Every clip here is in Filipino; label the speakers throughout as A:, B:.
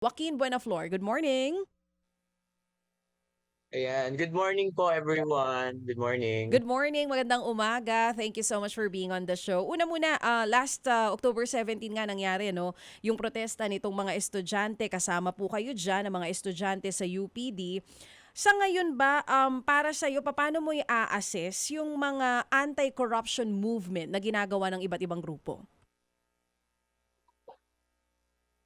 A: Joaquin Buenaflor, good morning.
B: Ayan. Good morning po everyone. Good morning.
A: Good morning, magandang umaga. Thank you so much for being on the show. Una muna, ah, last ah, October 17 nga nangyari no, yung protesta nitong mga estudyante kasama po kayo diyan ng mga estudyante sa UPD. Sa ngayon ba um, para sa iyo paano mo i-assess yung mga anti-corruption movement na ginagawa ng iba't ibang grupo?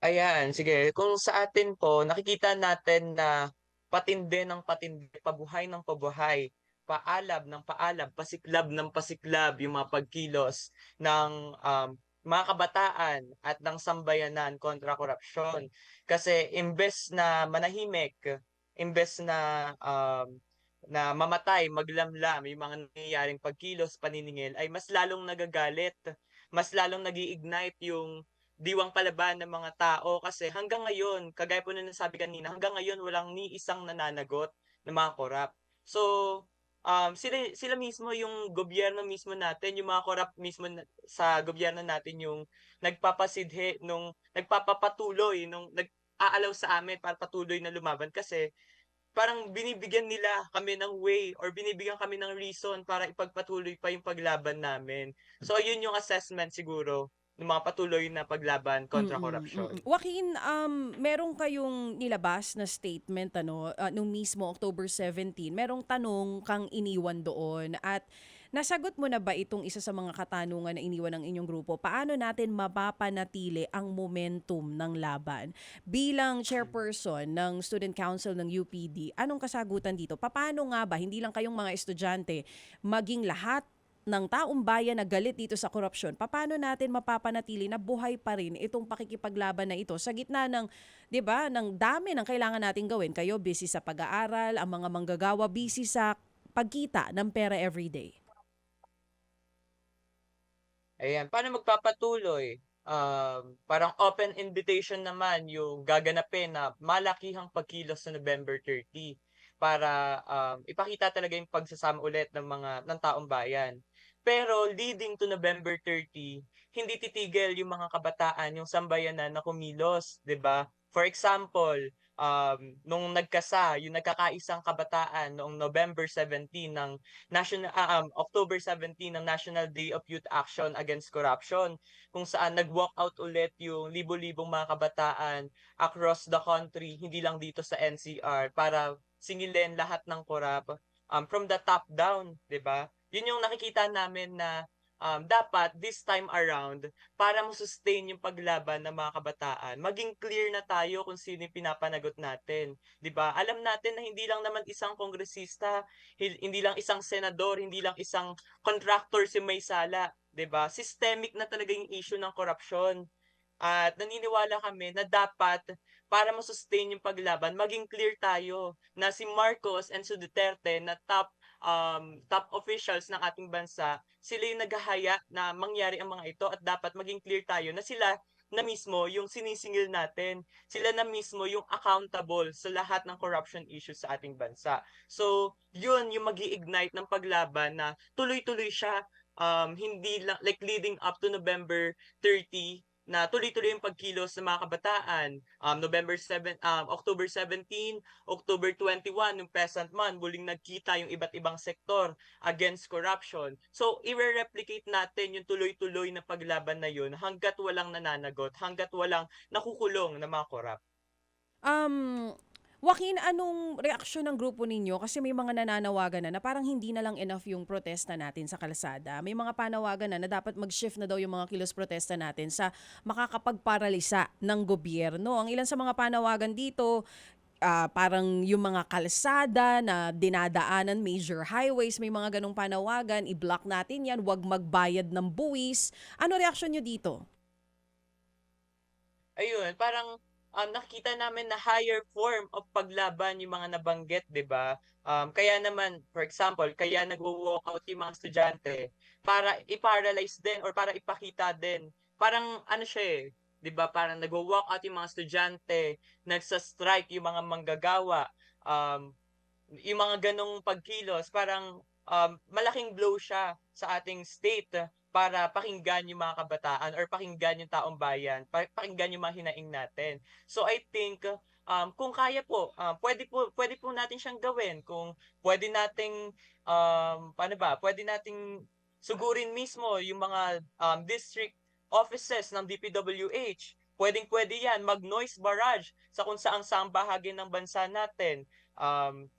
B: Ayan, sige. Kung sa atin po, nakikita natin na patindi ng patindi, pabuhay ng pabuhay, paalab ng paalab, pasiklab ng pasiklab yung mga pagkilos ng um, mga kabataan at ng sambayanan kontra korupsyon. Kasi imbes na manahimik, imbes na um, na mamatay, maglamlam yung mga nangyayaring pagkilos, paniningil, ay mas lalong nagagalit, mas lalong nag ignite yung diwang palaban ng mga tao kasi hanggang ngayon, kagaya po na nasabi kanina, hanggang ngayon walang ni isang nananagot ng mga korap. So, um, sila, sila mismo yung gobyerno mismo natin, yung mga korap mismo na, sa gobyerno natin yung nagpapasidhe, nung nagpapapatuloy, nung nag-aalaw sa amin para patuloy na lumaban kasi parang binibigyan nila kami ng way or binibigyan kami ng reason para ipagpatuloy pa yung paglaban namin. So, yun yung assessment siguro ng mga patuloy na paglaban kontra
A: Mm,
B: korupsyon.
A: mm. Joaquin, um, meron kayong nilabas na statement ano, ah, nung mismo October 17. Merong tanong kang iniwan doon at nasagot mo na ba itong isa sa mga katanungan na iniwan ng inyong grupo? Paano natin mapapanatili ang momentum ng laban? Bilang chairperson ng Student Council ng UPD, anong kasagutan dito? Paano nga ba, hindi lang kayong mga estudyante, maging lahat ng taong bayan na galit dito sa korupsyon, paano natin mapapanatili na buhay pa rin itong pakikipaglaban na ito sa gitna ng, 'di ba, ng dami ng kailangan nating gawin. Kayo busy sa pag-aaral, ang mga manggagawa busy sa pagkita ng pera everyday.
B: Ayan, paano magpapatuloy? Um, parang open invitation naman yung gaganapin na malakihang pagkilos sa November 30 para um, ipakita talaga yung pagsasama ulit ng mga ng taong bayan. Pero leading to November 30, hindi titigil yung mga kabataan, yung sambayanan na kumilos, 'di ba? For example, um, nung nagkasa, yung nagkakaisang kabataan noong November 17 ng National ah, um, October 17 ng National Day of Youth Action Against Corruption, kung saan nag-walk out ulit yung libo-libong mga kabataan across the country, hindi lang dito sa NCR para singilin lahat ng korap um, from the top down, 'di ba? Yun yung nakikita namin na um, dapat this time around, para mo-sustain yung paglaban ng mga kabataan, maging clear na tayo kung sino yung pinapanagot natin. 'di ba Alam natin na hindi lang naman isang kongresista, hindi lang isang senador, hindi lang isang contractor si may sala. 'di ba Systemic na talaga yung issue ng korupsyon. At naniniwala kami na dapat para ma-sustain yung paglaban, maging clear tayo na si Marcos and si Duterte na top um, top officials ng ating bansa, sila yung naghahaya na mangyari ang mga ito at dapat maging clear tayo na sila na mismo yung sinisingil natin. Sila na mismo yung accountable sa lahat ng corruption issues sa ating bansa. So, yun yung mag ignite ng paglaban na tuloy-tuloy siya um, hindi lang, like leading up to November 30, na tuloy-tuloy yung pagkilos ng mga kabataan. Um, November 7, um, October 17, October 21, yung Peasant Month, muling nagkita yung iba't ibang sektor against corruption. So, i-replicate natin yung tuloy-tuloy na paglaban na yun hanggat walang nananagot, hanggat walang nakukulong na mga korap.
A: Um, Joaquin, anong reaksyon ng grupo ninyo? Kasi may mga nananawagan na na parang hindi na lang enough yung protesta natin sa kalsada. May mga panawagan na na dapat mag-shift na daw yung mga kilos protesta natin sa makakapagparalisa ng gobyerno. Ang ilan sa mga panawagan dito, ah, parang yung mga kalsada na dinadaanan, major highways, may mga ganong panawagan, i-block natin yan, wag magbayad ng buwis. Ano reaksyon nyo dito?
B: Ayun, parang um, nakikita namin na higher form of paglaban yung mga nabanggit, 'di ba? Um, kaya naman, for example, kaya nagwo-walk out yung mga estudyante para i-paralyze din or para ipakita din. Parang ano siya eh, 'di ba? Parang nagwo-walk out yung mga estudyante, nagsa-strike yung mga manggagawa, um, yung mga ganong pagkilos, parang um, malaking blow siya sa ating state para pakinggan yung mga kabataan or pakinggan yung taong bayan, pa- pakinggan yung mga hinaing natin. So I think um, kung kaya po, um, pwede po pwede po natin siyang gawin. Kung pwede nating um, paano ba? Pwede nating sugurin mismo yung mga um, district offices ng DPWH. Pwedeng pwede yan, mag-noise barrage sa kung saang saang bahagi ng bansa natin. Um,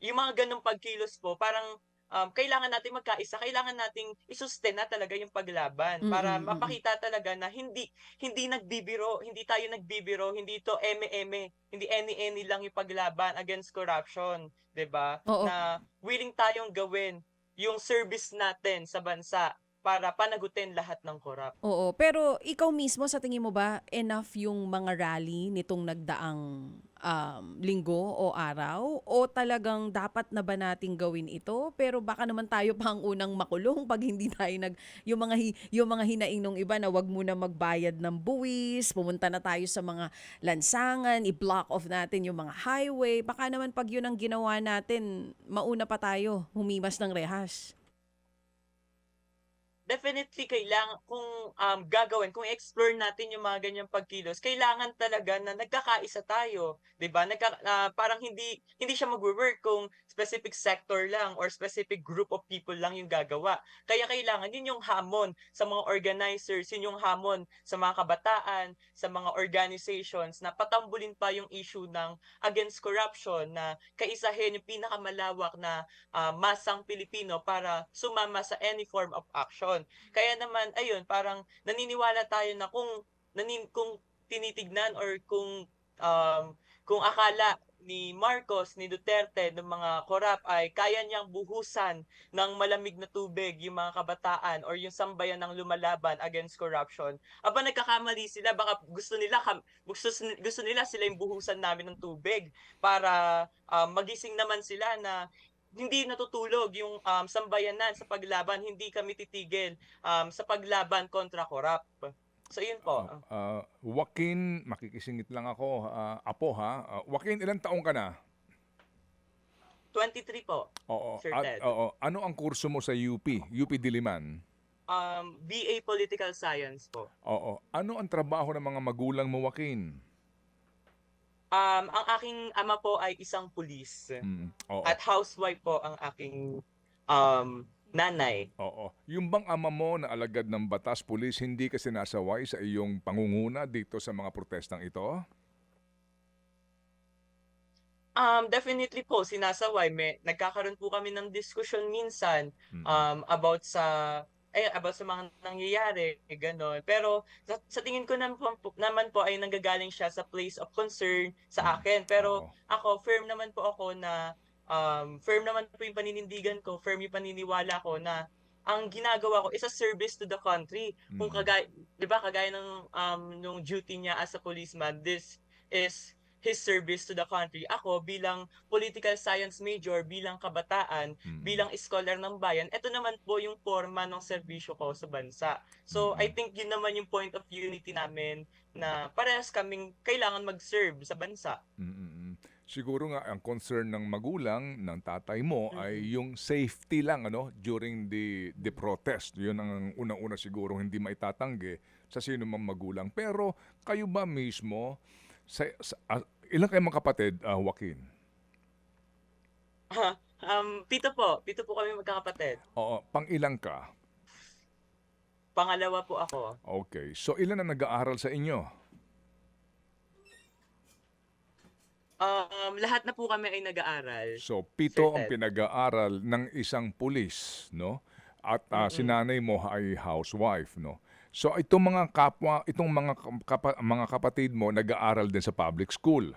B: yung mga ganong pagkilos po, parang um, kailangan natin magkaisa, kailangan nating isustain na talaga yung paglaban para
A: Mm, mm, mm.
B: mapakita talaga na hindi hindi nagbibiro, hindi tayo nagbibiro, hindi ito eme-eme, hindi any-any lang yung paglaban against corruption, 'di ba? Na willing tayong gawin yung service natin sa bansa para panagutin lahat ng korap.
A: Oo, pero ikaw mismo sa tingin mo ba enough yung mga rally nitong nagdaang um, linggo o araw o talagang dapat na ba nating gawin ito pero baka naman tayo pa ang unang makulong pag hindi tayo nag yung mga yung mga hinaing nung iba na wag muna magbayad ng buwis, pumunta na tayo sa mga lansangan, i-block off natin yung mga highway. Baka naman pag yun ang ginawa natin, mauna pa tayo humimas ng rehas.
B: Definitely kailangan kung um, gagawin, kung explore natin yung mga ganyang pagkilos, kailangan talaga na nagkakaisa tayo, 'di ba? Nagka, ah, parang hindi hindi siya magwo-work kung specific sector lang or specific group of people lang yung gagawa. Kaya kailangan yun yung hamon sa mga organizers, yun yung hamon sa mga kabataan, sa mga organizations na patambulin pa yung issue ng against corruption na kaisahin yung pinakamalawak na ah, masang Pilipino para sumama sa any form of action. Kaya naman ayun, parang naniniwala tayo na kung nanin kung tinitignan or kung um, kung akala ni Marcos, ni Duterte, ng mga korap ay kaya niyang buhusan ng malamig na tubig yung mga kabataan or yung sambayan ng lumalaban against corruption. Aba nagkakamali sila, baka gusto nila gusto, gusto nila sila yung buhusan namin ng tubig para um, magising naman sila na hindi natutulog yung um, sambayanan sa paglaban, hindi kami titigil um, sa paglaban kontra korap. So yun po.
C: Ah, Joaquin, makikisingit lang ako. ah, apo ha. Ah, Joaquin, ilang taong ka na?
B: 23 po.
C: Oo.
B: Sir
C: At-
B: Ted.
C: oo. Ano ang kurso mo sa UP? UP Diliman?
B: Um, BA Political Science po.
C: Oo. Ano ang trabaho ng mga magulang mo, Joaquin?
B: Um, ang aking ama po ay isang pulis.
C: Mm, Oo.
B: At housewife po ang aking um, nanay.
C: Oo. Yung bang ama mo na alagad ng batas pulis, hindi ka sinasaway sa iyong pangunguna dito sa mga protestang ito?
B: Um, definitely po, sinasaway. May, nagkakaroon po kami ng diskusyon minsan um, about sa eh, about sa mga nangyayari, ganon. Pero sa, sa tingin ko naman po, naman po ay nanggagaling siya sa place of concern sa
C: Mm.
B: akin. Pero ako, firm naman po ako na, um, firm naman po yung paninindigan ko, firm yung paniniwala ko na ang ginagawa ko is a service to the country. Kung
C: Mm.
B: kagaya, 'di ba, kagaya ng um nung duty niya as a policeman, this is his service to the country. Ako bilang political science major, bilang kabataan,
C: Mm.
B: bilang scholar ng bayan, ito naman po yung forma ng serbisyo ko sa bansa. So,
C: Mm.
B: I think yun naman yung point of unity namin na parehas kaming kailangan mag-serve sa bansa.
C: Mm-mm. Siguro nga ang concern ng magulang ng tatay mo
B: Mm-mm.
C: ay yung safety lang ano during the the protest. 'Yun ang unang-una siguro hindi maitatanggi sa sino mang magulang. Pero kayo ba mismo sa, sa ah, ilang kayo mga kapatid, ah, Joaquin?
B: um, pito po, pito po kami magkakapatid.
C: Oo, pang ilang ka?
B: Pangalawa po ako.
C: Okay. So ilan ang nag-aaral sa inyo?
B: Um, lahat na po kami ay nag-aaral.
C: So pito
B: Sir
C: ang
B: Ted.
C: pinag-aaral ng isang pulis, no? At ah, si nanay mo ay housewife, no? So itong mga kapwa, itong mga kapa- mga kapatid mo nag-aaral din sa public school.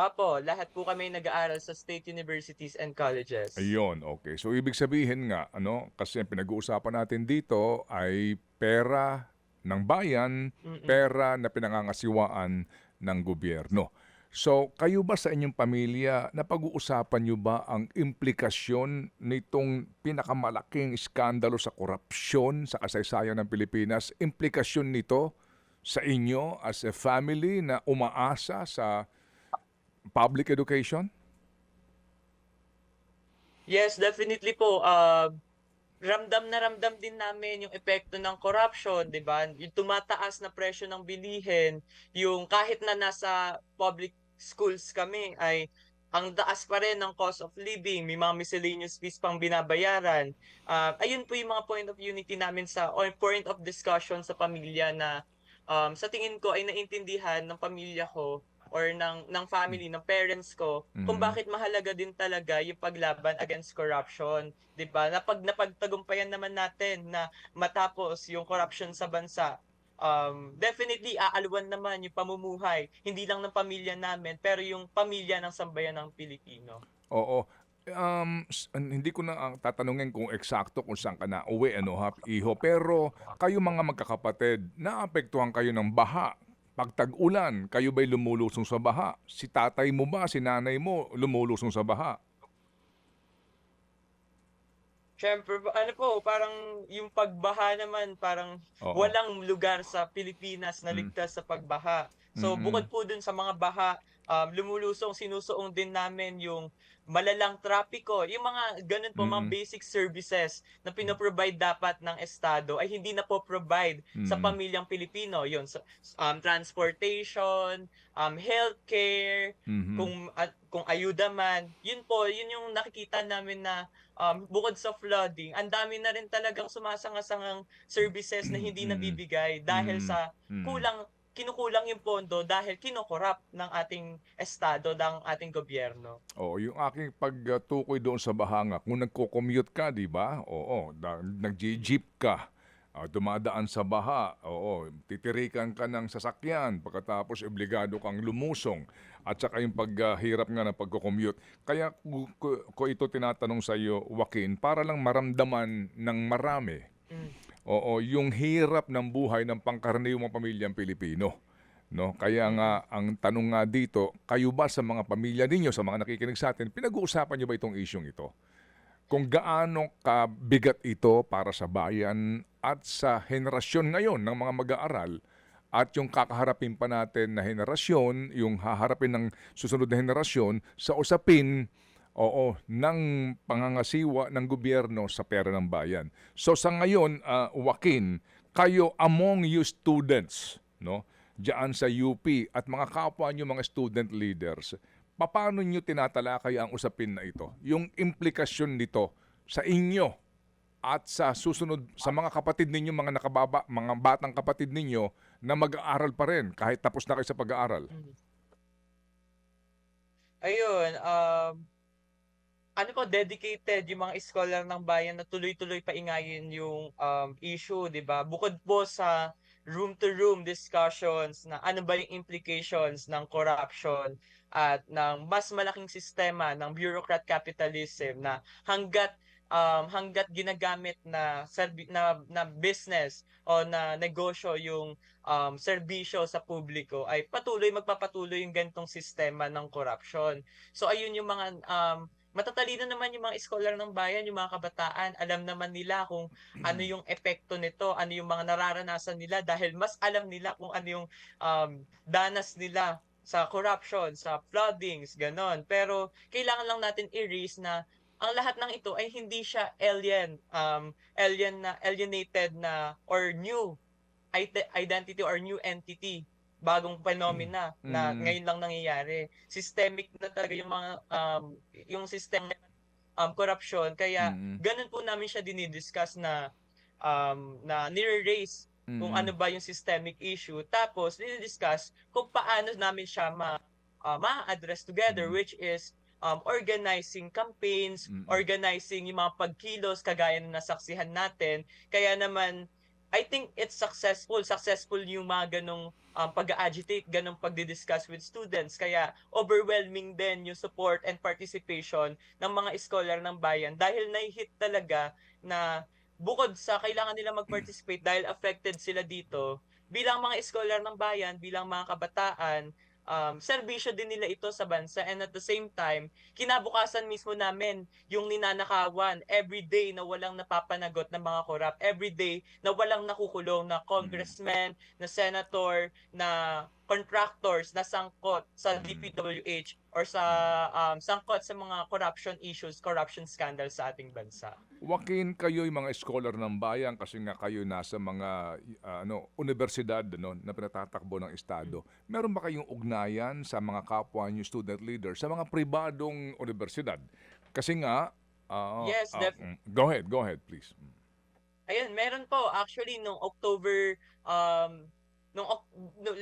B: Apo, lahat po kami nag-aaral sa state universities and colleges.
C: Ayun, okay. So ibig sabihin nga, ano, kasi ang pinag-uusapan natin dito ay pera ng bayan,
B: Mm-mm.
C: pera na pinangangasiwaan ng gobyerno. So, kayo ba sa inyong pamilya, napag-uusapan nyo ba ang implikasyon nitong pinakamalaking iskandalo sa korupsyon sa kasaysayan ng Pilipinas? Implikasyon nito sa inyo as a family na umaasa sa public education?
B: Yes, definitely po. Uh, ramdam na ramdam din namin yung epekto ng corruption, 'di ba? Yung tumataas na presyo ng bilihin, yung kahit na nasa public schools kami ay ang taas pa rin ng cost of living, may mga miscellaneous fees pang binabayaran. Ah, ayun po yung mga point of unity namin sa or point of discussion sa pamilya na um, sa tingin ko ay naintindihan ng pamilya ko or ng ng family ng parents ko kung
C: Mhm.
B: bakit mahalaga din talaga yung paglaban against corruption, 'di ba? Napag napagtagumpayan naman natin na matapos yung corruption sa bansa. Um, definitely aalwan naman yung pamumuhay, hindi lang ng pamilya namin, pero yung pamilya ng sambayan ng Pilipino.
C: Oo. Um, hindi ko na ang tatanungin kung eksakto kung saan ka na uwi, ano ha, iho. Pero kayo mga magkakapatid, naapektuhan kayo ng baha. Pag tag-ulan, kayo ba'y lumulusong sa baha? Si tatay mo ba, si nanay mo, lumulusong sa baha?
B: Siyempre, ano po, parang yung pagbaha naman, parang
C: Oo.
B: walang lugar sa Pilipinas na
C: Mm.
B: ligtas sa pagbaha. So,
C: Mm-mm.
B: bukod po dun sa mga baha, um, lumulusong, sinusuong din namin yung malalang trapiko. Yung mga ganun po, mga
C: Mm-mm.
B: basic services na pinoprovide dapat ng Estado ay hindi na po provide sa
C: Mm.
B: pamilyang Pilipino. Yun, so, um, transportation, um, healthcare,
C: Mhm.
B: kung at kung ayuda man, yun po, yun yung nakikita namin na um, bukod sa flooding, ang dami na rin talagang sumasangasangang services na hindi
C: Mm.
B: nabibigay dahil
C: Mm.
B: sa
C: Mm.
B: kulang kinukulang yung pondo dahil kinokorap ng ating estado, ng ating gobyerno.
C: Oo, yung aking pagtukoy doon sa bahanga, kung nagko-commute ka, di ba? Oo, nag-jeep ka, ah, dumadaan sa baha, oo, titirikan ka ng sasakyan, pagkatapos obligado kang lumusong, at saka yung paghirap nga ng pagko-commute. Kaya ko, ko- ko ito tinatanong sa iyo, Joaquin, para lang maramdaman ng marami,
B: Mm.
C: Oo, yung hirap ng buhay ng pangkaraniwang pamilyang Pilipino. No? Kaya nga, ang tanong nga dito, kayo ba sa mga pamilya ninyo, sa mga nakikinig sa atin, pinag-uusapan nyo ba itong isyong ito? Kung gaano kabigat ito para sa bayan at sa henerasyon ngayon ng mga mag-aaral at yung kakaharapin pa natin na henerasyon, yung haharapin ng susunod na henerasyon sa usapin Oo, ng pangangasiwa ng gobyerno sa pera ng bayan. So sa ngayon, ah, Joaquin, kayo among you students, no? Diyan sa UP at mga kapwa nyo mga student leaders, paano nyo tinatalakay ang usapin na ito? Yung implikasyon nito sa inyo at sa susunod sa mga kapatid ninyo, mga nakababa, mga batang kapatid ninyo na mag-aaral pa rin kahit tapos na kayo sa pag-aaral.
B: Ayun, um, ano po, dedicated yung mga scholar ng bayan na tuloy-tuloy paingayin yung um, issue, di ba? Bukod po sa room-to-room discussions na ano ba yung implications ng corruption at ng mas malaking sistema ng bureaucrat capitalism na hanggat um, hanggat ginagamit na serbi- na na business o na negosyo yung um, serbisyo sa publiko ay patuloy magpapatuloy yung ganitong sistema ng corruption. So ayun yung mga um, matatalino naman yung mga scholar ng bayan, yung mga kabataan, alam naman nila kung ano yung epekto nito, ano yung mga nararanasan nila dahil mas alam nila kung ano yung um, danas nila sa corruption, sa floodings, ganon. Pero kailangan lang natin i-raise na ang lahat ng ito ay hindi siya alien, um, alien na, alienated na, or new ide- identity or new entity bagong phenomena na
C: Mm.
B: ngayon lang nangyayari. Systemic na talaga yung mga um, yung system um corruption kaya
C: Mm.
B: ganun po namin siya dinidiscuss na um na nire-raise kung
C: Mm.
B: ano ba yung systemic issue tapos dinidiscuss kung paano namin siya ma uh, ma-address together
C: Mm.
B: which is um, organizing campaigns,
C: Mm.
B: organizing yung mga pagkilos kagaya na nasaksihan natin. Kaya naman I think it's successful. Successful yung mga ganong um, pag-agitate, ganong pagdi-discuss with students. Kaya overwhelming din yung support and participation ng mga scholar ng bayan dahil nai-hit talaga na bukod sa kailangan nila mag-participate dahil affected sila dito, bilang mga scholar ng bayan, bilang mga kabataan, um, serbisyo din nila ito sa bansa and at the same time, kinabukasan mismo namin yung ninanakawan everyday na walang napapanagot ng mga korap, everyday na walang nakukulong na congressman, na senator, na contractors na sangkot sa DPWH or sa um, sangkot sa mga corruption issues, corruption scandals sa ating bansa.
C: Joaquin, kayo'y mga scholar ng bayan kasi nga kayo nasa mga uh, ano, universidad no, na pinatatakbo ng Estado. Meron ba kayong ugnayan sa mga kapwa niyo student leaders sa mga pribadong universidad? Kasi nga, ah,
B: Yes,
C: mm, go ahead, go ahead please.
B: Ayun, meron po actually nung October um nung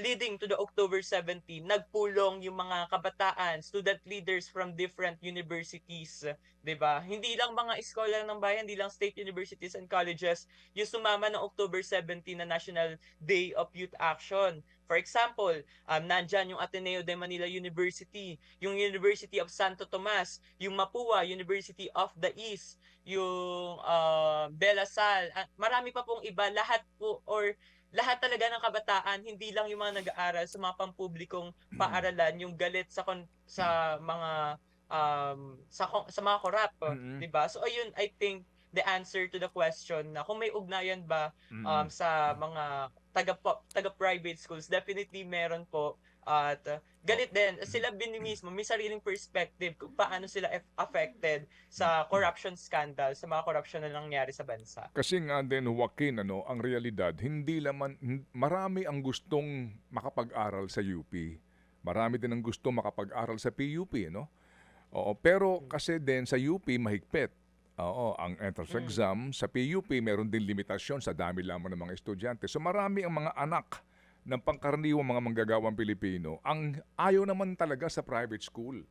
B: leading to the October 17, nagpulong yung mga kabataan, student leaders from different universities, 'di ba? Hindi lang mga scholar ng bayan, hindi lang state universities and colleges yung sumama ng October 17 na National Day of Youth Action. For example, um, nandyan yung Ateneo de Manila University, yung University of Santo Tomas, yung Mapua University of the East, yung uh, Belasal, at marami pa pong iba, lahat po or lahat talaga ng kabataan, hindi lang yung mga nag-aaral sa mga pampublikong paaralan, yung galit sa kon- sa mga um sa sa mga korap,
C: Mhm.
B: 'di ba? So ayun, I think the answer to the question na kung may ugnayan ba um sa mga taga taga private schools, definitely meron po at uh, galit din sila bin mismo may sariling perspective kung paano sila affected sa corruption scandal, sa mga corruption na nangyari sa bansa.
C: Kasi nga din, Joaquin, ano, ang realidad, hindi laman, marami ang gustong makapag-aral sa UP. Marami din ang gustong makapag-aral sa PUP, no? Oo, pero kasi din sa UP mahigpit. Oo, ang entrance
B: Mm.
C: exam sa PUP meron din limitasyon sa dami lamang ng mga estudyante. So marami ang mga anak ng pangkaraniwang mga manggagawang Pilipino ang ayaw naman talaga sa private school.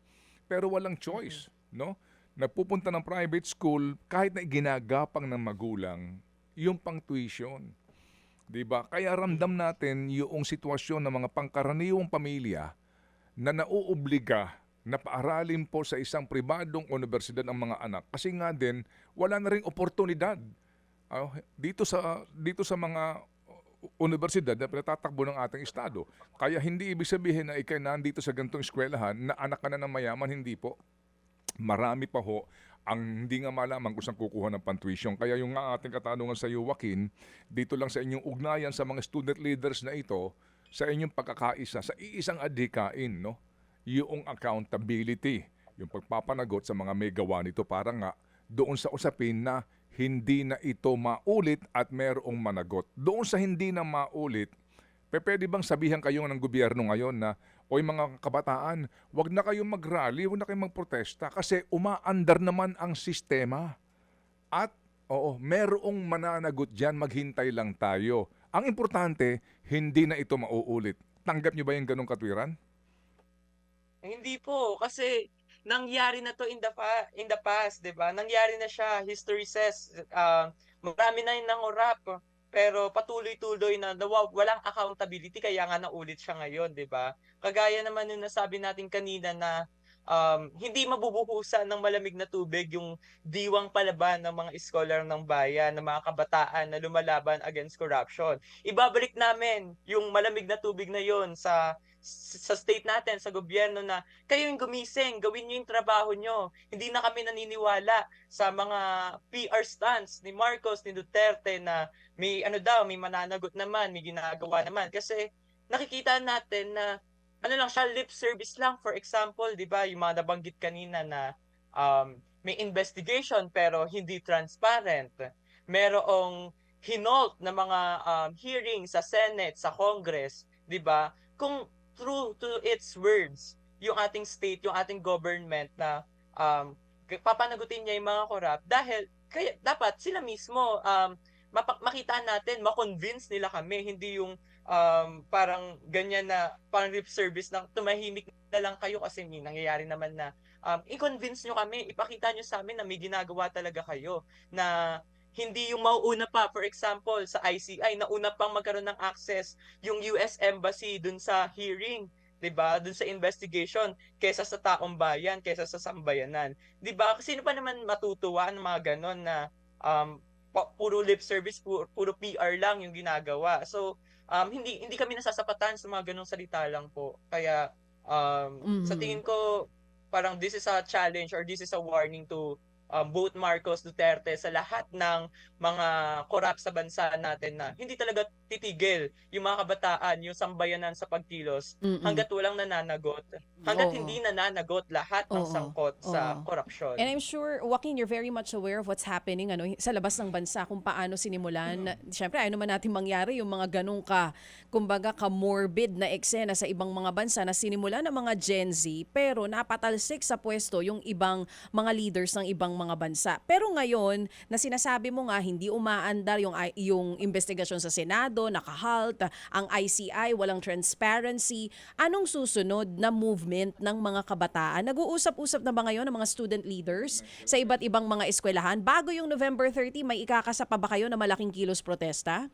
C: Pero walang choice, no? Nagpupunta ng private school kahit na ginagapang ng magulang yung pang tuition. 'Di ba? Kaya ramdam natin yung sitwasyon ng mga pangkaraniwang pamilya na nauobliga na paaralin po sa isang pribadong universidad ang mga anak kasi nga din wala na ring oportunidad Ah, dito sa dito sa mga universidad na pinatatakbo ng ating estado. Kaya hindi ibig sabihin na ikay nandito sa gantong eskwelahan na anak ka na ng mayaman, hindi po. Marami pa ho ang hindi nga malaman kung saan kukuha ng pantuition. Kaya yung nga ating katanungan sa iyo, Joaquin, dito lang sa inyong ugnayan sa mga student leaders na ito, sa inyong pagkakaisa, sa iisang adhikain, no? yung accountability, yung pagpapanagot sa mga may gawa nito para nga doon sa usapin na hindi na ito maulit at merong managot. Doon sa hindi na maulit, pe, pwede bang sabihan kayo ng gobyerno ngayon na Oy mga kabataan, wag na kayong mag-rally, wag na kayong magprotesta kasi umaandar naman ang sistema. At oo, merong mananagot diyan, maghintay lang tayo. Ang importante, hindi na ito mauulit. Tanggap niyo ba yung ganong katwiran?
B: Hindi po kasi nangyari na to in the pa- in the past, 'di ba? Nangyari na siya, history says uh, marami na yung nangurap pero patuloy-tuloy na nawa- walang accountability kaya nga naulit siya ngayon, 'di ba? Kagaya naman yung nasabi natin kanina na um, hindi mabubuhusan ng malamig na tubig yung diwang palaban ng mga scholar ng bayan, ng mga kabataan na lumalaban against corruption. Ibabalik namin yung malamig na tubig na yon sa sa state natin, sa gobyerno na kayo yung gumising, gawin nyo yung trabaho nyo. Hindi na kami naniniwala sa mga PR stunts ni Marcos, ni Duterte na may ano daw, may mananagot naman, may ginagawa naman. Kasi nakikita natin na ano lang siya, lip service lang. For example, di ba, yung mga nabanggit kanina na um, may investigation pero hindi transparent. Merong hinolt na mga um, hearing sa Senate, sa Congress, di ba? Kung true to its words, yung ating state, yung ating government na um, papanagutin niya yung mga corrupt dahil kaya dapat sila mismo um, mapa- makita natin, ma-convince nila kami, hindi yung um, parang ganyan na parang lip service ng tumahimik na lang kayo kasi may nangyayari naman na um, i-convince nyo kami, ipakita nyo sa amin na may ginagawa talaga kayo na hindi yung mauuna pa, for example, sa ICI, nauna pang magkaroon ng access yung US Embassy dun sa hearing, 'di ba? Dun sa investigation kaysa sa taong bayan, kaysa sa sambayanan. 'Di ba? Sino pa naman matutuwa ng mga ganon na um puro lip service, puro, puro PR lang yung ginagawa. So, um hindi hindi kami nasasapatan sa mga ganong salita lang po. Kaya um sa
A: Mhm.
B: tingin ko parang this is a challenge or this is a warning to um, both Marcos Duterte sa lahat ng mga corrupt sa bansa natin na hindi talaga titigil yung mga kabataan, yung sambayanan sa pagkilos
A: Mm-mm.
B: hanggat walang nananagot. Hanggat
A: Oo.
B: hindi nananagot lahat ng
A: Oo.
B: sangkot sa
A: Oo.
B: korupsyon.
A: And I'm sure, Joaquin, you're very much aware of what's happening ano, sa labas ng bansa, kung paano sinimulan. Siyempre, ayaw naman natin mangyari yung mga ganong ka, kumbaga ka-morbid na eksena sa ibang mga bansa na sinimulan ng mga Gen Z, pero napatalsik sa pwesto yung ibang mga leaders ng ibang mga bansa. Pero ngayon, na sinasabi mo nga, hindi umaandar yung, yung investigasyon sa Senado, nakahalt, ang ICI, walang transparency. Anong susunod na movement ng mga kabataan? Nag-uusap-usap na ba ngayon ng mga student leaders sa iba't ibang mga eskwelahan? Bago yung November 30, may ikakasa pa ba kayo na malaking kilos protesta?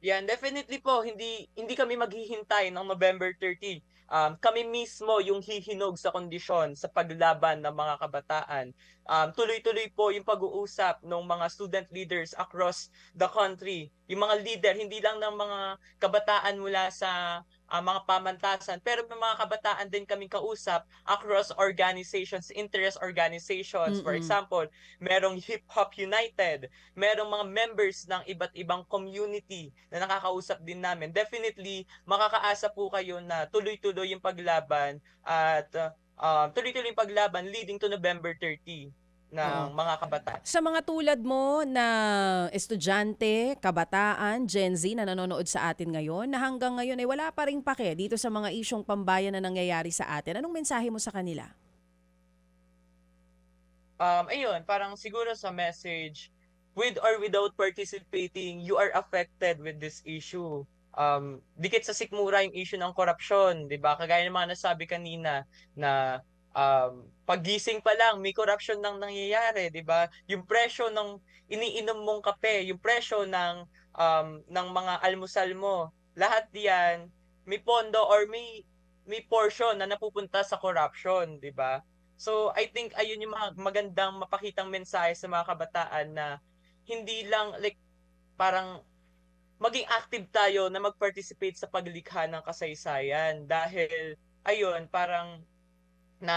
B: Yan, definitely po, hindi hindi kami maghihintay ng November 30. Um, kami mismo yung hihinog sa kondisyon sa paglaban ng mga kabataan. Um, tuloy-tuloy po yung pag-uusap ng mga student leaders across the country. Yung mga leader, hindi lang ng mga kabataan mula sa ah, mga pamantasan, pero may mga kabataan din kaming kausap across organizations, interest organizations. For
A: Mm-mm.
B: example, merong Hip Hop United, merong mga members ng iba't ibang community na nakakausap din namin. Definitely, makakaasa po kayo na tuloy-tuloy yung paglaban at uh, uh, tuloy-tuloy yung paglaban leading to November 30 ng
A: Oo.
B: mga kabataan.
A: Sa mga tulad mo na estudyante, kabataan, Gen Z na nanonood sa atin ngayon, na hanggang ngayon ay wala pa rin pake dito sa mga isyong pambayan na nangyayari sa atin, anong mensahe mo sa kanila?
B: Um, ayun, parang siguro sa message, with or without participating, you are affected with this issue. Um, dikit sa sikmura yung issue ng korupsyon, di ba? Kagaya ng mga nasabi kanina na um, pagising pa lang, may corruption nang nangyayari, di ba? Yung presyo ng iniinom mong kape, yung presyo ng, um, ng mga almusal mo, lahat diyan, may pondo or may, may portion na napupunta sa corruption, di ba? So, I think ayun yung mga magandang mapakitang mensahe sa mga kabataan na hindi lang like parang maging active tayo na mag-participate sa paglikha ng kasaysayan dahil ayun parang na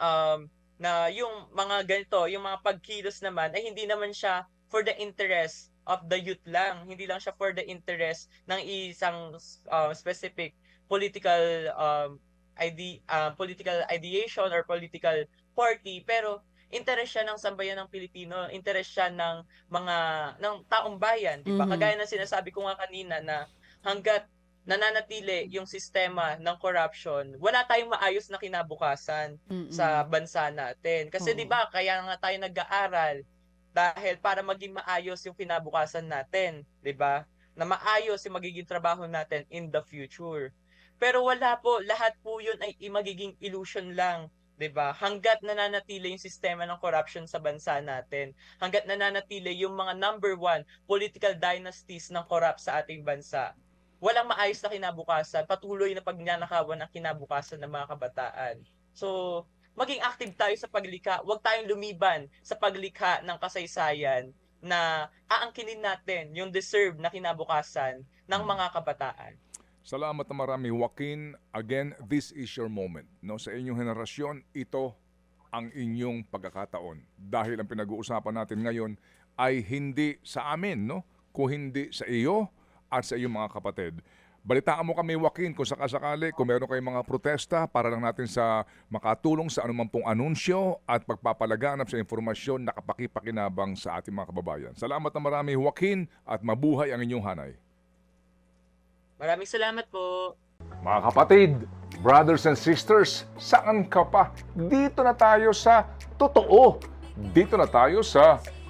B: um na yung mga ganito, yung mga pagkilos naman ay hindi naman siya for the interest of the youth lang, hindi lang siya for the interest ng isang uh, specific political um ide uh, political ideation or political party pero interest siya ng sambayan ng Pilipino, interest siya ng mga ng taong bayan, di ba?
A: Mhm.
B: Kagaya ng sinasabi ko nga kanina na hangga't nananatili yung sistema ng corruption, wala tayong maayos na kinabukasan
A: Mm-mm.
B: sa bansa natin. Kasi
A: Oo.
B: 'di ba, kaya nga tayo nag-aaral dahil para maging maayos yung kinabukasan natin, 'di ba? Na maayos yung magiging trabaho natin in the future. Pero wala po, lahat po 'yun ay magiging illusion lang, 'di ba? Hangga't nananatili yung sistema ng corruption sa bansa natin, hangga't nananatili yung mga number one political dynasties ng corrupt sa ating bansa, walang maayos na kinabukasan, patuloy na pagnanakawan ang kinabukasan ng mga kabataan. So, maging active tayo sa paglikha. Huwag tayong lumiban sa paglikha ng kasaysayan na aangkinin natin yung deserve na kinabukasan ng mga kabataan.
C: Salamat na marami, Joaquin. Again, this is your moment. No? Sa inyong henerasyon, ito ang inyong pagkakataon. Dahil ang pinag-uusapan natin ngayon ay hindi sa amin, no? kung sa iyo at sa iyong mga kapatid. Balitaan mo kami, Joaquin, kung sakasakali, kung meron kayong mga protesta para lang natin sa makatulong sa anumang pong anunsyo at pagpapalaganap sa informasyon na kapakipakinabang sa ating mga kababayan. Salamat na marami, Joaquin, at mabuhay ang inyong hanay.
B: Maraming salamat po.
C: Mga kapatid, brothers and sisters, saan ka pa? Dito na tayo sa totoo. Dito na tayo sa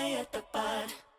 D: At the bar.